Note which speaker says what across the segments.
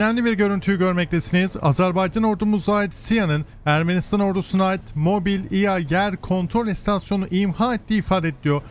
Speaker 1: Önemli bir görüntüyü görmektesiniz. Azerbaycan ordumuza ait SİHA'nın Ermenistan ordusuna ait mobil İHA yer kontrol istasyonu imha ettiği ifade ediliyor.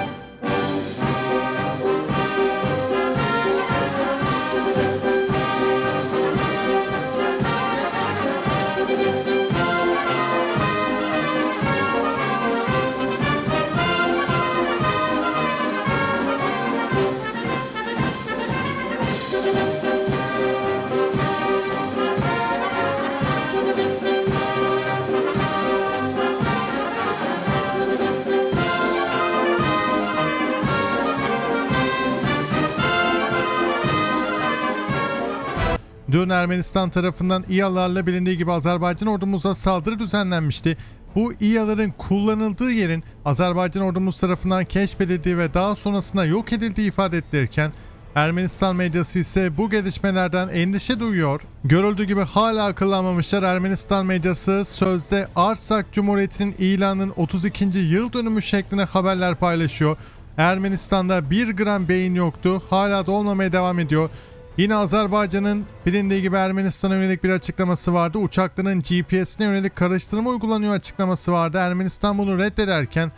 Speaker 1: Dün Ermenistan tarafından İHA'larla bilindiği gibi Azerbaycan ordumuza saldırı düzenlenmişti. Bu İHA'ların kullanıldığı yerin Azerbaycan ordumuz tarafından keşfedildiği ve daha sonrasında yok edildiği ifade edilirken Ermenistan medyası ise bu gelişmelerden endişe duyuyor. Görüldüğü gibi hala akıllanmamışlar Ermenistan medyası sözde Arsak Cumhuriyeti'nin ilanının 32. yıl dönümü şeklinde haberler paylaşıyor. Ermenistan'da bir gram beyin yoktu hala da olmamaya devam ediyor. Yine Azerbaycan'ın bilindiği gibi Ermenistan'a yönelik bir açıklaması vardı. Uçakların GPS'ine yönelik karıştırma uygulanıyor açıklaması vardı. Ermenistan bunu reddederken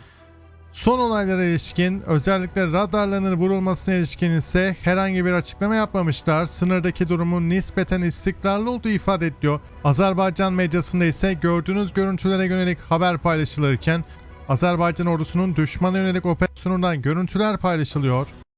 Speaker 1: son olaylara ilişkin özellikle radarlarının vurulmasına ilişkin ise herhangi bir açıklama yapmamışlar. Sınırdaki durumun nispeten istikrarlı olduğu ifade ediliyor. Azerbaycan medyasında ise gördüğünüz görüntülere yönelik haber paylaşılırken Azerbaycan ordusunun düşmana yönelik operasyonundan görüntüler paylaşılıyor.